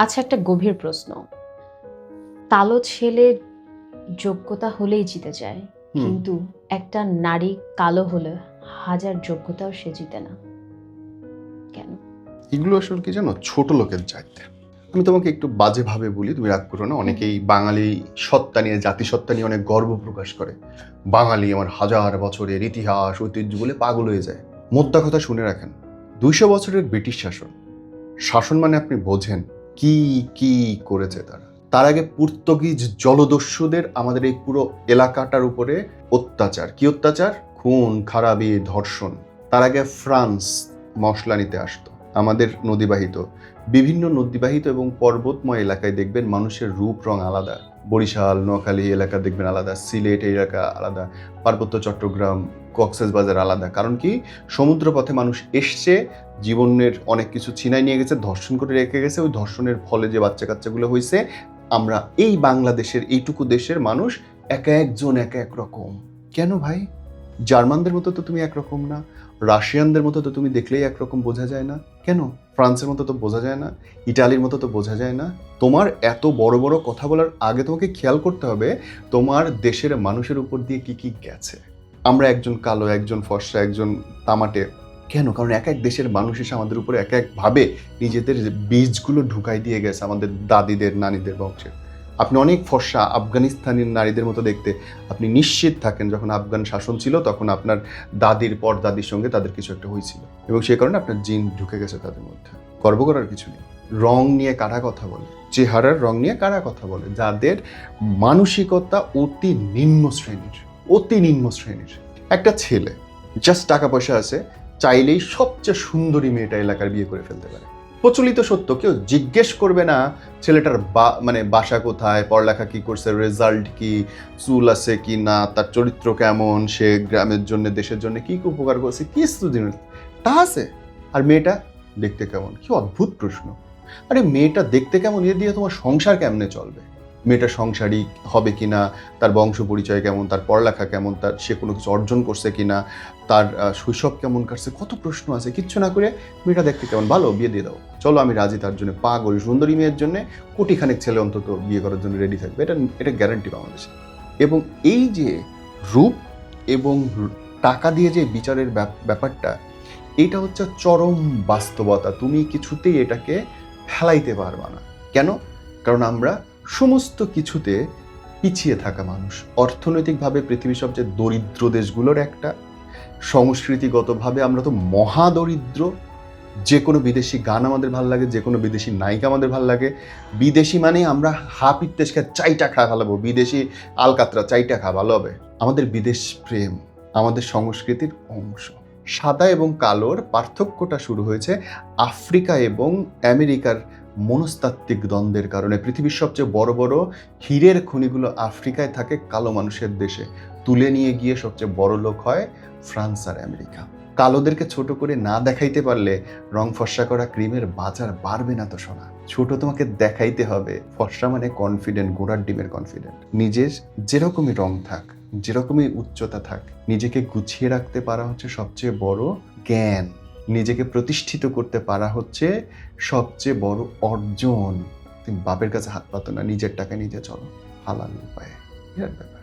আচ্ছা একটা গভীর প্রশ্ন। কালো ছেলে যোগ্যতা হলেই জিতে যায় কিন্তু একটা নারী কালো হলে হাজার যোগ্যতাও সে জিতে না। কেন? এগুলো আসলে কি জানো? ছোট লোকের চাইতে। আমি তোমাকে একটু বাজেভাবে বলি তুমি রাগ করো না। অনেকেই বাঙালি সত্তা নিয়ে জাতিসত্তা নিয়ে অনেক গর্ব প্রকাশ করে। বাঙালি আমার হাজার বছরের ইতিহাস ঐতিহ্য বলে পাগল হয়ে যায়। মোদ্দা কথা শুনে রাখেন দুইশো বছরের ব্রিটিশ শাসন। শাসন মানে আপনি বোঝেন কি কি করেছে তারা? তার আগে পর্তুগিজ জলদস্যুদের আমাদের এই পুরো এলাকাটার উপরে অত্যাচার। কি অত্যাচার? খুন, খারাপি, ধর্ষণ। তার আগে ফ্রান্স মশলা নিতে আসতো। আমাদের নদীবাহিত। বিভিন্ন নদীবাহিত এবং পর্বতময় এলাকায় দেখবেন মানুষের রূপ, রং আলাদা। বরিশাল, নোয়াখালী এলাকা দেখবেন আলাদা, সিলেট এলাকা আলাদা, পার্বত্য চট্টগ্রাম কক্সেস বাজার আলাদা। কারণ কি? সমুদ্র পথে মানুষ এসছে, জীবনের অনেক কিছু ছিনাই নিয়ে গেছে, ধর্ষণ করে রেখে গেছে, ওই ধর্ষণের ফলে যে বাচ্চা কাচ্চাগুলো হয়েছে আমরা এই বাংলাদেশের, এইটুকু দেশের মানুষ এক একজন, এক এক রকম কেন ভাই? জার্মানদের মতো তো তুমি একরকম না, রাশিয়ানদের মতো তো তুমি দেখলেই একরকম বোঝা যায় না। কেন? ফ্রান্সের মতো তো বোঝা যায় না, ইটালির মতো তো বোঝা যায় না। তোমার এত বড় বড় কথা বলার আগে তোমাকে খেয়াল করতে হবে, তোমার দেশের মানুষের উপর দিয়ে কি কি গেছে। আমরা একজন কালো, একজন ফর্সা, একজন তামাটে। কেন? কারণ এক এক দেশের মানুষ এসে আমাদের উপরে এক একভাবে নিজেদের বীজগুলো ঢুকাই দিয়ে গেছে আমাদের দাদিদের, নানিদের, বংশের। আপনি অনেক ফর্সা আফগানিস্তানের নারীদের মতো দেখতে। আপনি নিশ্চিত থাকেন যখন আফগান শাসন ছিল তখন আপনার দাদির পর দাদির সঙ্গে তাদের কিছু একটা হয়েছিল। এবং সেই কারণে আপনার জিন ঢুকে গেছে তাদের মধ্যে। গর্ব করার কিছু নেই। রং নিয়ে কারা কথা বলে? চেহারার রং নিয়ে কারা কথা বলে? যাদের মানসিকতা অতি নিম্ন শ্রেণির, অতি নিম্ন শ্রেণির। একটা ছেলে জাস্ট টাকা পয়সা আছে, চাইলেই সবচেয়ে সুন্দরী মেয়েটা এলাকার বিয়ে করে ফেলতে পারে। প্রচলিত সত্য, কেউ জিজ্ঞেস করবে না ছেলেটার বা মানে বাসা কোথায়, পড়ালেখা কি করছে রেজাল্ট কি, চুল আছে কি না, তার চরিত্র কেমন, সে গ্রামের জন্য, দেশের জন্য কি কী উপকার করছে, কী স্তুদিন তা আছে। আর মেয়েটা দেখতে কেমন? কি অদ্ভুত প্রশ্ন। আরে মেয়েটা দেখতে কেমন? এ দিয়ে তোমার সংসার কেমনে চলবে? মেয়েটা সংসারী হবে কি না তার বংশ পরিচয় কেমন, তার পড়ালেখা কেমন, তার সে কোনো কিছু অর্জন করছে কিনা, তার শৈশব কেমন কাটছে, কত প্রশ্ন আছে, কিচ্ছু না করে মেয়েটা দেখতে কেমন? ভালো, বিয়ে দিয়ে দাও। চলো আমি রাজি তার জন্য, পাগল সুন্দরী মেয়ের জন্য কোটিখানেক ছেলে অন্তত বিয়ে করার জন্য রেডি থাকবে। এটা এটা গ্যারান্টি বাংলাদেশে। এবং এই যে রূপ এবং টাকা দিয়ে যে বিচারের ব্যাপ- ব্যাপারটা, এটা হচ্ছে চরম বাস্তবতা। তুমি কিছুতেই এটাকে ফেলাইতে পারবা না। কেন? কারণ আমরা সমস্ত কিছুতে পিছিয়ে থাকা মানুষ। অর্থনৈতিকভাবে পৃথিবীর সবচেয়ে দরিদ্র দেশগুলোর একটা। সংস্কৃতিগতভাবে আমরা তো মহাদরিদ্র। যে কোনো বিদেশি গান আমাদের ভালো লাগে যে কোনো বিদেশি নায়িকা আমাদের ভালো লাগে। বিদেশি মানে আমরা ইত্তেশ খা চাইটা খা ভালো বিদেশি আলকাতরা চাইটা খা ভালো হবে। আমাদের বিদেশ প্রেম, আমাদের সংস্কৃতির অংশ। সাদা এবং কালোর পার্থক্যটা শুরু হয়েছে আফ্রিকা এবং আমেরিকার মনস্তাত্ত্বিক দ্বন্দ্বের কারণে পৃথিবীর সবচেয়ে বড় বড় হীরের খনিগুলো আফ্রিকায় থাকে কালো মানুষের দেশে। তুলে নিয়ে গিয়ে সবচেয়ে বড় লোক হয় ফ্রান্স আর আমেরিকা। কালোদেরকে ছোট করে না দেখাইতে পারলে রং ফর্সা করা ক্রিমের বাজার বাড়বে না তো শোনা ছোট তোমাকে দেখাইতে হবে। ফর্সা মানে কনফিডেন্ট গোড়ার ডিমের কনফিডেন্ট নিজের যেরকমই রং থাক, যেরকমই উচ্চতা থাক, নিজেকে গুছিয়ে রাখতে পারা হচ্ছে সবচেয়ে বড় জ্ঞান। নিজেকে প্রতিষ্ঠিত করতে পারা হচ্ছে সবচেয়ে বড় অর্জন। তুমি বাপের কাছে হাত পাতো না, নিজের টাকা নিজে চলো, হালাল উপায়ে। ব্যাপার।